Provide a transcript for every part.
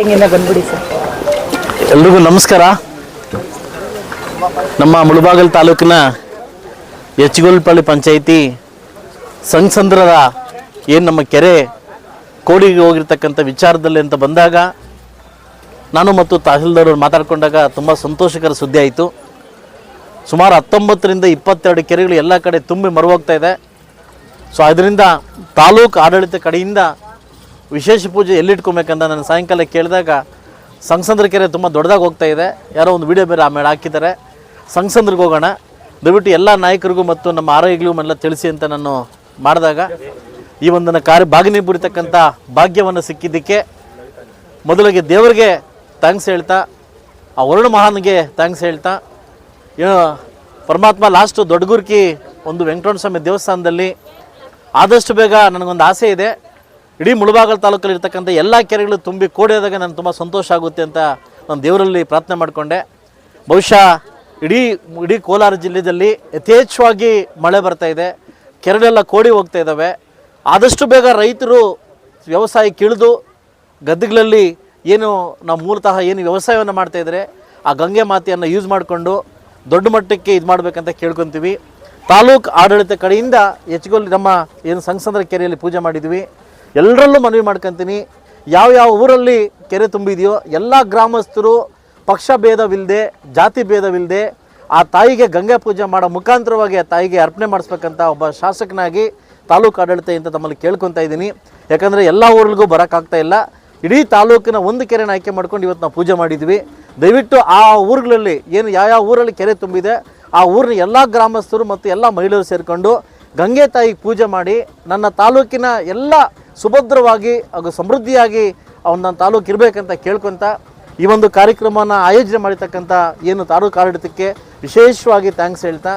ಹಿಂಗಿಂದ ಬಂದ್ಬಿಡಿ ಸರ್. ಎಲ್ರಿಗೂ ನಮಸ್ಕಾರ. ನಮ್ಮ ಮುಳಬಾಗಲ್ ತಾಲೂಕಿನ ಎಚ್ಗೋಲ್ಪಳ್ಳಿ ಪಂಚಾಯಿತಿ ಸಂಘಸಂದ್ರದ ಏನು ನಮ್ಮ ಕೆರೆ ಕೋಡಿಗೆ ಹೋಗಿರ್ತಕ್ಕಂಥ ವಿಚಾರದಲ್ಲಿ ಅಂತ ಬಂದಾಗ ನಾನು ಮತ್ತು ತಹಸೀಲ್ದಾರ್ ಮಾತಾಡ್ಕೊಂಡಾಗ ತುಂಬ ಸಂತೋಷಕರ ಸುದ್ದಿ ಆಯಿತು. ಸುಮಾರು ಹತ್ತೊಂಬತ್ತರಿಂದ ಇಪ್ಪತ್ತೆರಡು ಕೆರೆಗಳು ಎಲ್ಲ ಕಡೆ ತುಂಬಿ ಮರುವಾಗ್ತಾ ಇದೆ. ಸೊ ಅದರಿಂದ ತಾಲೂಕು ಆಡಳಿತ ಕಡೆಯಿಂದ ವಿಶೇಷ ಪೂಜೆ ಎಲ್ಲಿಟ್ಕೊಬೇಕಂತ ನಾನು ಸಾಯಂಕಾಲ ಕೇಳಿದಾಗ ಸಂಸಂದ್ರ ಕೆರೆ ತುಂಬ ದೊಡ್ಡದಾಗಿ ಹೋಗ್ತಾ ಇದೆ. ಯಾರೋ ಒಂದು ವಿಡಿಯೋ ಬೇರೆ ಆಮೇಲೆ ಹಾಕಿದ್ದಾರೆ. ಸಂಸಂದ್ರಿಗೆ ಹೋಗೋಣ. ದಯವಿಟ್ಟು ಎಲ್ಲ ನಾಯಕರಿಗೂ ಮತ್ತು ನಮ್ಮ ಆರೋಗ್ಯಗಳಿಗೂ ಎಲ್ಲ ತಿಳಿಸಿ ಅಂತ ನಾನು ಮಾಡಿದಾಗ ಈ ಒಂದು ನನ್ನ ಕಾರ್ಯ ಭಾಗನೀಪುರಿತಕ್ಕಂಥ ಭಾಗ್ಯವನ್ನು ಸಿಕ್ಕಿದ್ದಕ್ಕೆ ಮೊದಲಿಗೆ ದೇವರಿಗೆ ಥ್ಯಾಂಕ್ಸ್ ಹೇಳ್ತಾ, ಆ ವರುಣ ಮಹಾನ್ಗೆ ಥ್ಯಾಂಕ್ಸ್ ಹೇಳ್ತಾ ಪರಮಾತ್ಮ ಲಾಸ್ಟು ದೊಡ್ಡಗುರ್ಕಿ ಒಂದು ವೆಂಕಟರಮಣ ಸ್ವಾಮಿ ದೇವಸ್ಥಾನದಲ್ಲಿ ಆದಷ್ಟು ಬೇಗ ನನಗೊಂದು ಆಸೆ ಇದೆ. ಇಡೀ ಮುಳಬಾಗಲ್ ತಾಲೂಕಲ್ಲಿ ಇರ್ತಕ್ಕಂಥ ಎಲ್ಲ ಕೆರೆಗಳು ತುಂಬಿ ಕೋಡಿದಾಗ ನಾನು ತುಂಬ ಸಂತೋಷ ಆಗುತ್ತೆ ಅಂತ ನಾನು ದೇವರಲ್ಲಿ ಪ್ರಾರ್ಥನೆ ಮಾಡಿಕೊಂಡೆ. ಬಹುಶಃ ಇಡೀ ಇಡೀ ಕೋಲಾರ ಜಿಲ್ಲೆಯಲ್ಲಿ ಯಥೇಚ್ಛವಾಗಿ ಮಳೆ ಬರ್ತಾ ಇದೆ. ಕೆರೆಗಳೆಲ್ಲ ಕೋಡಿ ಹೋಗ್ತಾ ಇದ್ದಾವೆ ಆದಷ್ಟು ಬೇಗ ರೈತರು ವ್ಯವಸಾಯಕ್ಕೆ ಇಳಿದು ಗದ್ದೆಗಳಲ್ಲಿ ಏನು ನಾವು ಮೂಲತಃ ಏನು ವ್ಯವಸಾಯವನ್ನು ಮಾಡ್ತಾ ಇದ್ದಾರೆ ಆ ಗಂಗೆ ಮಾತೆಯನ್ನು ಯೂಸ್ ಮಾಡಿಕೊಂಡು ದೊಡ್ಡ ಮಟ್ಟಕ್ಕೆ ಇದು ಮಾಡಬೇಕಂತ ಕೇಳ್ಕೊತೀವಿ. ತಾಲೂಕು ಆಡಳಿತ ಕಡೆಯಿಂದ ಹೆಚ್ಚುಗೊಲ್ ನಮ್ಮ ಏನು ಸಂಸಂದ್ರ ಕೆರೆಯಲ್ಲಿ ಪೂಜೆ ಮಾಡಿದ್ವಿ. ಎಲ್ಲರಲ್ಲೂ ಮನವಿ ಮಾಡ್ಕೊತೀನಿ. ಯಾವ ಯಾವ ಊರಲ್ಲಿ ಕೆರೆ ತುಂಬಿದೆಯೋ ಎಲ್ಲ ಗ್ರಾಮಸ್ಥರು ಪಕ್ಷ ಭೇದವಿಲ್ಲದೆ, ಜಾತಿ ಭೇದವಿಲ್ಲದೆ ಆ ತಾಯಿಗೆ ಗಂಗೆ ಪೂಜೆ ಮಾಡೋ ಮುಖಾಂತರವಾಗಿ ಆ ತಾಯಿಗೆ ಅರ್ಪಣೆ ಮಾಡಿಸ್ಬೇಕಂತ ಒಬ್ಬ ಶಾಸಕನಾಗಿ ತಾಲೂಕು ಆಡಳಿತ ಅಂತ ತಮ್ಮಲ್ಲಿ ಕೇಳ್ಕೊತಾ ಇದ್ದೀನಿ. ಯಾಕಂದರೆ ಎಲ್ಲ ಊರಿಗೂ ಬರೋಕ್ಕಾಗ್ತಾ ಇಲ್ಲ. ಇಡೀ ತಾಲೂಕಿನ ಒಂದು ಕೆರೆನ ಆಯ್ಕೆ ಮಾಡ್ಕೊಂಡು ಇವತ್ತು ನಾವು ಪೂಜೆ ಮಾಡಿದ್ವಿ. ದಯವಿಟ್ಟು ಆ ಊರುಗಳಲ್ಲಿ ಏನು ಯಾವ ಊರಲ್ಲಿ ಕೆರೆ ತುಂಬಿದೆ, ಆ ಊರಿನ ಎಲ್ಲ ಗ್ರಾಮಸ್ಥರು ಮತ್ತು ಎಲ್ಲ ಮಹಿಳೆಯರು ಸೇರಿಕೊಂಡು ಗಂಗೆ ತಾಯಿಗೆ ಪೂಜೆ ಮಾಡಿ ನನ್ನ ತಾಲೂಕಿನ ಎಲ್ಲ ಸುಭದ್ರವಾಗಿ ಹಾಗೂ ಸಮೃದ್ಧಿಯಾಗಿ ಅವನ ತಾಲೂಕು ಇರಬೇಕಂತ ಕೇಳ್ಕೊತ ಈ ಒಂದು ಕಾರ್ಯಕ್ರಮನ ಆಯೋಜನೆ ಮಾಡಿರ್ತಕ್ಕಂಥ ಏನು ತಾಲೂಕು ಆಡಳಿತಕ್ಕೆ ವಿಶೇಷವಾಗಿ ಥ್ಯಾಂಕ್ಸ್ ಹೇಳ್ತಾ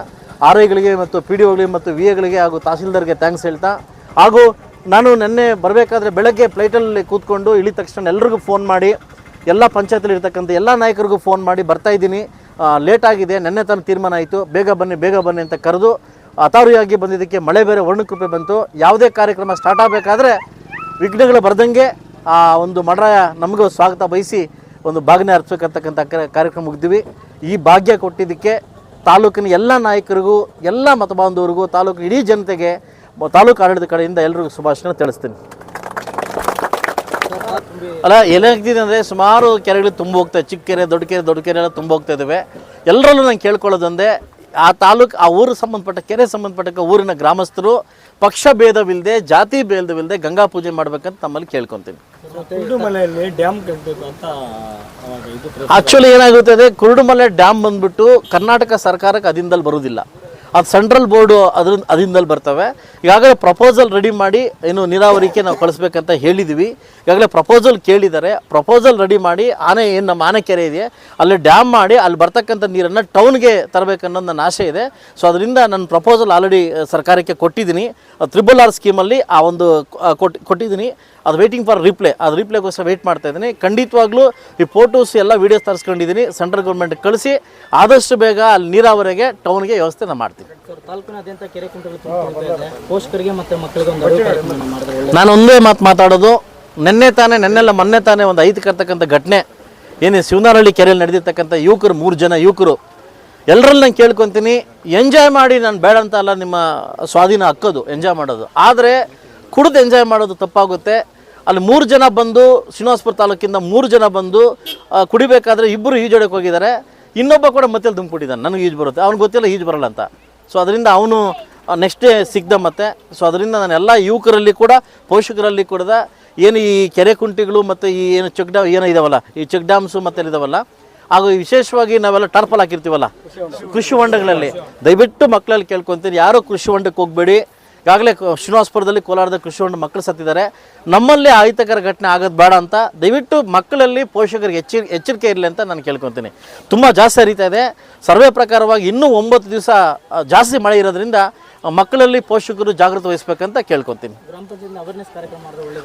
ಆರ್ ಐಗಳಿಗೆ ಮತ್ತು ಪಿ ಡಿ ಒಗಳಿಗೆ ಮತ್ತು ವಿ ಎಗಳಿಗೆ ಹಾಗೂ ತಹಸೀಲ್ದಾರ್ಗೆ ಥ್ಯಾಂಕ್ಸ್ ಹೇಳ್ತಾ, ಹಾಗೂ ನಾನು ನಿನ್ನೆ ಬರಬೇಕಾದ್ರೆ ಬೆಳಗ್ಗೆ ಫ್ಲೈಟಲ್ಲಿ ಕೂತ್ಕೊಂಡು ಇಳಿದ ತಕ್ಷಣ ಎಲ್ರಿಗೂ ಫೋನ್ ಮಾಡಿ, ಎಲ್ಲ ಪಂಚಾಯತಲ್ಲಿ ಇರ್ತಕ್ಕಂಥ ಎಲ್ಲ ನಾಯಕರಿಗೂ ಫೋನ್ ಮಾಡಿ ಬರ್ತಾ ಇದ್ದೀನಿ. ಲೇಟ್ ಆಗಿದೆ, ನೆನ್ನೆ ತಾನು ತೀರ್ಮಾನ ಆಯಿತು, ಬೇಗ ಬನ್ನಿ ಬೇಗ ಬನ್ನಿ ಅಂತ ಕರೆದು ಅತಾರಿಯಾಗಿ ಬಂದಿದ್ದಕ್ಕೆ ಮಳೆ ಬೇರೆ ವರ್ಣಕೃಪೆ ಬಂತು. ಯಾವುದೇ ಕಾರ್ಯಕ್ರಮ ಸ್ಟಾರ್ಟ್ ಆಗಬೇಕಾದ್ರೆ ವಿಘ್ನಗಳು ಬರ್ದಂಗೆ ಆ ಒಂದು ಮಡರ ನಮಗೂ ಸ್ವಾಗತ ಬಯಸಿ ಒಂದು ಬಾಗಿನ ಅರ್ಪಿಸಬೇಕಂತಕ್ಕಂಥ ಕಾರ್ಯಕ್ರಮ ಮುಗಿದ್ವಿ. ಈ ಭಾಗ್ಯ ಕೊಟ್ಟಿದ್ದಕ್ಕೆ ತಾಲೂಕಿನ ಎಲ್ಲ ನಾಯಕರಿಗೂ, ಎಲ್ಲ ಮತಬಾಂಧವರಿಗೂ, ತಾಲೂಕಿನ ಇಡೀ ಜನತೆಗೆ ತಾಲೂಕು ಆಡಳಿತ ಕಡೆಯಿಂದ ಎಲ್ಲರಿಗೂ ಶುಭಾಶಯ ತಿಳಿಸ್ತೀನಿ. ಅಲ್ಲ ಏನಾಗ್ತಿದೆ ಅಂದರೆ ಸುಮಾರು ಕೆರೆಗಳು ತುಂಬ ಹೋಗ್ತವೆ ಚಿಕ್ಕ ಕೆರೆ, ದೊಡ್ಡ ಕೆರೆ ದೊಡ್ಡ ಕೆರೆ ಎಲ್ಲ ತುಂಬ ಹೋಗ್ತಾ ಇದ್ದಾವೆ ಎಲ್ಲರಲ್ಲೂ ನಾನು ಕೇಳ್ಕೊಳ್ಳೋದೊಂದೇ ಆ ತಾಲೂಕು ಆ ಊರು ಸಂಬಂಧಪಟ್ಟ ಕೆರೆ ಸಂಬಂಧಪಟ್ಟ ಊರಿನ ಗ್ರಾಮಸ್ಥರು ಪಕ್ಷ ಭೇದವಿಲ್ಲದೆ ಜಾತಿ ಭೇದವಿಲ್ಲದೆ ಗಂಗಾ ಪೂಜೆ ಮಾಡ್ಬೇಕಂತ ತಮ್ಮಲ್ಲಿ ಕೇಳ್ಕೊತೀನಿ. ಆಕ್ಚುಲಿ ಏನಾಗುತ್ತೆ ಏನಾಗುತ್ತದೆ ಕುರುಡುಮಲೆ ಡ್ಯಾಮ್ ಬಂದ್ಬಿಟ್ಟು ಕರ್ನಾಟಕ ಸರ್ಕಾರಕ್ಕೆ ಅದಿಂದಲ್ಲಿ ಬರುವುದಿಲ್ಲ. ಅದು ಸೆಂಟ್ರಲ್ ಬೋರ್ಡು ಅದ್ರ ಅದಿಂದಲೇ ಬರ್ತವೆ. ಈಗಾಗಲೇ ಪ್ರಪೋಸಲ್ ರೆಡಿ ಮಾಡಿ ಏನು ನೀರಾವರಿಗೆ ನಾವು ಕಳಿಸ್ಬೇಕಂತ ಹೇಳಿದ್ವಿ. ಈಗಾಗಲೇ ಪ್ರಪೋಸಲ್ ಕೇಳಿದ್ದಾರೆ. ಪ್ರಪೋಸಲ್ ರೆಡಿ ಮಾಡಿ ಆನೆ ಏನು ನಮ್ಮ ಆನೆ ಕೆರೆ ಇದೆ, ಅಲ್ಲಿ ಡ್ಯಾಮ್ ಮಾಡಿ ಅಲ್ಲಿ ಬರ್ತಕ್ಕಂಥ ನೀರನ್ನು ಟೌನ್ಗೆ ತರಬೇಕನ್ನೋದು ನನ್ನ ಆಸೆ ಇದೆ. ಸೊ ಅದರಿಂದ ನನ್ನ ಪ್ರಪೋಸಲ್ ಆಲ್ರೆಡಿ ಸರ್ಕಾರಕ್ಕೆ ಕೊಟ್ಟಿದ್ದೀನಿ. ತ್ರಿಬಲ್ ಆರ್ ಸ್ಕೀಮಲ್ಲಿ ಆ ಒಂದು ಕೊಟ್ಟು ಕೊಟ್ಟಿದ್ದೀನಿ. ಅದು ವೇಟಿಂಗ್ ಫಾರ್ ರಿಪ್ಲೈ ಅದು ರಿಪ್ಲೈಗೋಸ್ಕರ ವೆಯ್ಟ್ ಮಾಡ್ತಾ ಇದ್ದೀನಿ. ಖಂಡಿತವಾಗ್ಲೂ ಈ ಫೋಟೋಸ್ ಎಲ್ಲ ವೀಡಿಯೋಸ್ ತರಿಸ್ಕೊಂಡಿದ್ದೀನಿ. ಸೆಂಟ್ರಲ್ ಗೌರ್ಮೆಂಟ್ ಕಳಿಸಿ, ಆದಷ್ಟು ಬೇಗ ಅಲ್ಲಿ ನೀರಾವರಿಗೆ ಟೌನ್ಗೆ ವ್ಯವಸ್ಥೆ ನಾನು ಮಾಡ್ತೀನಿ. ಒಳ್ಳೆ ನಾನು ಒಂದೇ ಮಾತು ಮಾತಾಡೋದು, ನಿನ್ನೆ ತಾನೇ, ನೆನ್ನೆಲ್ಲ ಮೊನ್ನೆ ತಾನೇ ಒಂದು ಐದು ಕರ್ತಕ್ಕಂಥ ಘಟನೆ, ಏನು ಶಿವನಹಳ್ಳಿ ಕೆರೆಯಲ್ಲಿ ನಡೆದಿರ್ತಕ್ಕಂಥ ಯುವಕರು, ಮೂರು ಜನ ಯುವಕರು ಎಲ್ಲರಲ್ಲಿ ನಾನು ಕೇಳ್ಕೊತೀನಿ ಎಂಜಾಯ್ ಮಾಡಿ, ನಾನು ಬೇಡ ಅಂತ ಅಲ್ಲ ನಿಮ್ಮ ಸ್ವಾಧೀನ ಹಕ್ಕದು ಎಂಜಾಯ್ ಮಾಡೋದು. ಆದರೆ, ಕುಡಿದು ಎಂಜಾಯ್ ಮಾಡೋದು ತಪ್ಪಾಗುತ್ತೆ. ಅಲ್ಲಿ ಮೂರು ಜನ ಬಂದು, ಶ್ರೀನಿವಾಸಪುರ ತಾಲೂಕಿಂದ ಮೂರು ಜನ ಬಂದು ಕುಡಿಬೇಕಾದ್ರೆ ಇಬ್ಬರು ಈಜೋಡಕ್ಕೆ ಹೋಗಿದ್ದಾರೆ. ಇನ್ನೊಬ್ಬ ಕೂಡ ಮತ್ತೆ ತುಂಬಿಕೊಟ್ಟಿದ್ದಾನೆ ನನಗೆ ಈಜು ಬರುತ್ತೆ. ಅವ್ನಿಗೆ ಗೊತ್ತಿಲ್ಲ, ಈಜು ಬರಲ್ಲ ಅಂತ. ಸೊ ಅದರಿಂದ ಅವನು ನೆಕ್ಸ್ಟ್ ಸಿಗ್ದ ಮತ್ತೆ. ಸೊ ಅದರಿಂದ ನಾನು ಎಲ್ಲ ಯುವಕರಲ್ಲಿ ಕೂಡ, ಪೋಷಕರಲ್ಲಿ ಕೂಡ, ಏನು ಈ ಕೆರೆ ಕುಂಟಿಗಳು ಮತ್ತು ಈ ಏನು ಚೆಕ್ ಡ್ಯಾಮ್ ಏನೋ ಇದಾವಲ್ಲ, ಈ ಚೆಕ್ ಡ್ಯಾಮ್ಸು ಮತ್ತು ಇದಾವಲ್ಲ, ಹಾಗೂ ವಿಶೇಷವಾಗಿ ನಾವೆಲ್ಲ ಟರ್ಪಲ್ ಹಾಕಿರ್ತೀವಲ್ಲ, ಕೃಷಿ ಹೊಂಡಗಳಲ್ಲಿ. ದಯವಿಟ್ಟು ಮಕ್ಕಳಲ್ಲಿ ಕೇಳ್ಕೊತೀನಿ, ಯಾರೂ ಕೃಷಿ ಹೊಂಡಕ್ಕೆ ಹೋಗಬೇಡಿ. ಈಗಾಗಲೇ ಶ್ರೀನಿವಾಸಪುರದಲ್ಲಿ ಕೋಲಾರದ ಕೃಷಿ ಹೊಂಡ ಮಕ್ಕಳು ಸತ್ತಿದ್ದಾರೆ. ನಮ್ಮಲ್ಲಿ ಅಹಿತಕರ ಘಟನೆ ಆಗೋದು ಬೇಡ ಅಂತ. ದಯವಿಟ್ಟು ಮಕ್ಕಳಲ್ಲಿ ಪೋಷಕರಿಗೆ ಎಚ್ಚರಿ ಎಚ್ಚರಿಕೆ ಇರಲಿ ಅಂತ ನಾನು ಕೇಳ್ಕೊತೀನಿ. ತುಂಬ ಜಾಸ್ತಿ ಹರಿತಾ ಇದೆ. ಸರ್ವೆ ಪ್ರಕಾರವಾಗಿ ಇನ್ನೂ ಒಂಬತ್ತು ದಿವಸ ಜಾಸ್ತಿ ಮಳೆ ಇರೋದ್ರಿಂದ ಮಕ್ಕಳಲ್ಲಿ ಪೋಷಕರು ಜಾಗೃತಿ ವಹಿಸ್ಬೇಕಂತ ಕೇಳ್ಕೊತೀನಿ.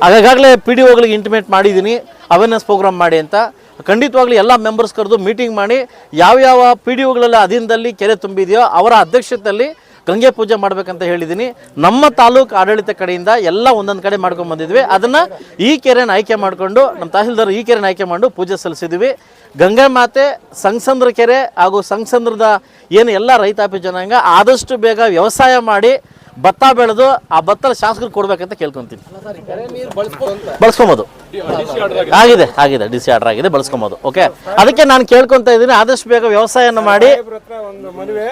ಆಗಾಗಲೇ ಪಿ ಡಿ ಒಗಳಿಗೆ ಇಂಟಿಮೇಟ್ ಮಾಡಿದ್ದೀನಿ. ಅವೇರ್ನೆಸ್ ಪ್ರೋಗ್ರಾಮ್ ಮಾಡಿ ಅಂತ. ಖಂಡಿತವಾಗ್ಲೂ ಎಲ್ಲ ಮೆಂಬರ್ಸ್ ಕರೆದು ಮೀಟಿಂಗ್ ಮಾಡಿ ಯಾವ್ಯಾವ ಪಿ ಡಿ ಒಗಳೆಲ್ಲ ಅಧೀನದಲ್ಲಿ ಕೆರೆ ತುಂಬಿದೆಯೋ ಅವರ ಅಧ್ಯಕ್ಷತೆಯಲ್ಲಿ ಗಂಗೆ ಪೂಜೆ ಮಾಡ್ಬೇಕಂತ ಹೇಳಿದ್ದೀನಿ ನಮ್ಮ ತಾಲೂಕು ಆಡಳಿತ ಕಡೆಯಿಂದ ಎಲ್ಲ ಒಂದೊಂದು ಕಡೆ ಮಾಡ್ಕೊಂಡು ಬಂದಿದ್ವಿ. ಅದನ್ನು ಈ ಕೆರೆನ ಆಯ್ಕೆ ಮಾಡಿಕೊಂಡು ನಮ್ಮ ತಹಸೀಲ್ದಾರ್ ಈ ಕೆರೆನ ಆಯ್ಕೆ ಮಾಡಿ ಪೂಜೆ ಸಲ್ಲಿಸಿದ್ವಿ. ಗಂಗಾ ಮಾತೆ, ಸಂಗಸಂದ್ರ ಕೆರೆ ಹಾಗೂ ಸಂಗಸಂದ್ರದ ಏನು ಎಲ್ಲ ರೈತಾಪಿ ಜನಾಂಗ ಆದಷ್ಟು ಬೇಗ ವ್ಯವಸಾಯ ಮಾಡಿ ಭತ್ತ ಬೆಳೆದು ಆ ಭತ್ತ ಶಾಸಕರು ಕೊಡ್ಬೇಕಂತ ಕೇಳ್ಕೊಂತೀನಿ. ಬಳಸ್ಕೊಬೋದು. ಆಗಿದೆ ಆಗಿದೆ, ಡಿ ಸಿ ಆರ್ಡರ್ ಆಗಿದೆ, ಬಳಸ್ಕೊಬೋದು. ಓಕೆ? ಅದಕ್ಕೆ ನಾನು ಕೇಳ್ಕೊತಾ ಇದ್ದೀನಿ, ಆದಷ್ಟು ಬೇಗ ವ್ಯವಸಾಯನ ಮಾಡಿ ಸಾಹೇಬ್ರ ಹತ್ರ ಒಂದು ಮದುವೆ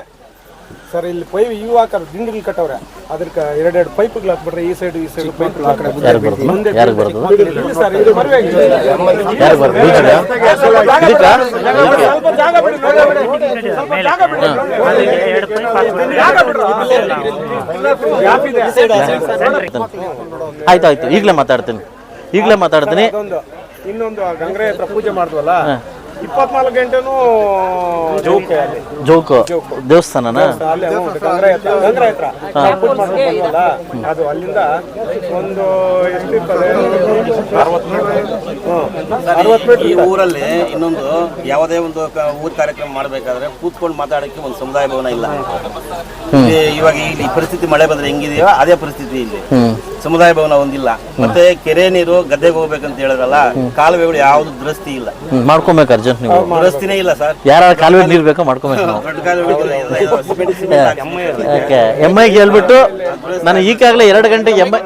ಸರ್ ಇಲ್ಲಿ ಪೈಪ್ ಇವು ಹಾಕಾರ ದಿಂಡಿಗಳು ಕಟ್ಟವ್ರೆ ಅದಕ್ಕೆ ಎರಡೆರಡು ಪೈಪ್ಗಳು ಹಾಕ್ಬಿಟ್ರೆ ಈ ಸೈಡ್ ಈ ಸೈಡ್ ಪೈಪ್ ಆಯ್ತಾಯ್ತು ಈಗಲೇ ಮಾತಾಡ್ತೀನಿ ಈಗಲೇ ಮಾತಾಡ್ತೀನಿ ಇನ್ನೊಂದು ಗಂಗ್ರೆ ಹತ್ರ ಪೂಜೆ ಮಾಡಿದ್ವಲ್ಲ ಇಪ್ಪತ್ನಾಲ್ಕು ಗಂಟೆನೂ ಜೋಕ್ ಜೋಕ್. ದೇವಸ್ಥಾನನ? ಅಲ್ಲೇ ಹ್ಞೂ, ಗಂಗ್ರೆ ಹತ್ರ ಗಂಗ್ರೆ ಹತ್ರ ನಾವು ಮಾಡ್ಕೊಂಡು ಬಂದ್ವಲ್ಲ, ಅದು ಅಲ್ಲಿಂದ ಒಂದು ಎಷ್ಟಿರ್ತದೆ? ಅರವತ್ತು ಮೀಟರ್ ಈ ಊರಲ್ಲಿ ಇನ್ನೊಂದು ಯಾವುದೇ ಒಂದು ಕ- ಊರ್ ಕಾರ್ಯಕ್ರಮ ಮಾಡ್ಬೇಕಾದ್ರೆ ಕೂತ್ಕೊಂಡು ಮಾತಾಡಕ್ಕೆ ಒಂದು ಸಮುದಾಯ ಭವನ ಇಲ್ಲ ಇಲ್ಲಿ ಇವಾಗ ಇಲ್ಲಿ ಪರಿಸ್ಥಿತಿ ಮಳೆ ಬಂದ್ರೆ ಹೆಂಗಿದೆಯೋ ಅದೇ ಪರಿಸ್ಥಿತಿ ಇಲ್ಲಿ. ಸಮುದಾಯ ಭವನ ಒಂದಿಲ್ಲ ಮತ್ತೆ ಕೆರೆ ನೀರು ಗದ್ದೆಗೆ ಹೋಗ್ಬೇಕಂತ ಹೇಳಿದ್ರಲ್ಲ ಕಾಲುವೆಗಳು ಯಾವ್ದು ದುರಸ್ತಿ ಇಲ್ಲ. ಮಾಡ್ಕೊಬೇಕು ಅರ್ಜೆಂಟ್ ನೀವು. ದುರಸ್ತಿನೇ ಇಲ್ಲ ಸರ್. ಯಾರ ಕಾಲುವೆ ನೀರ್ ಬೇಕು ಮಾಡ್ಕೊಬೇಕು ನಾವು. ದೊಡ್ಡ ಕಾಲುವೆ ಇಲ್ಲ, ಇದು ಸಿಮೆಂಟ್ ಸಿಮೆಂಟ್ ಹಾಕಿ. ಓಕೆ ಎಂ ಐಗೆ ಹೇಳ್ಬಿಟ್ಟು ನಾನು ಈಗಾಗಲೇ ಎರಡು ಗಂಟೆಗೆ ಎಂ ಐ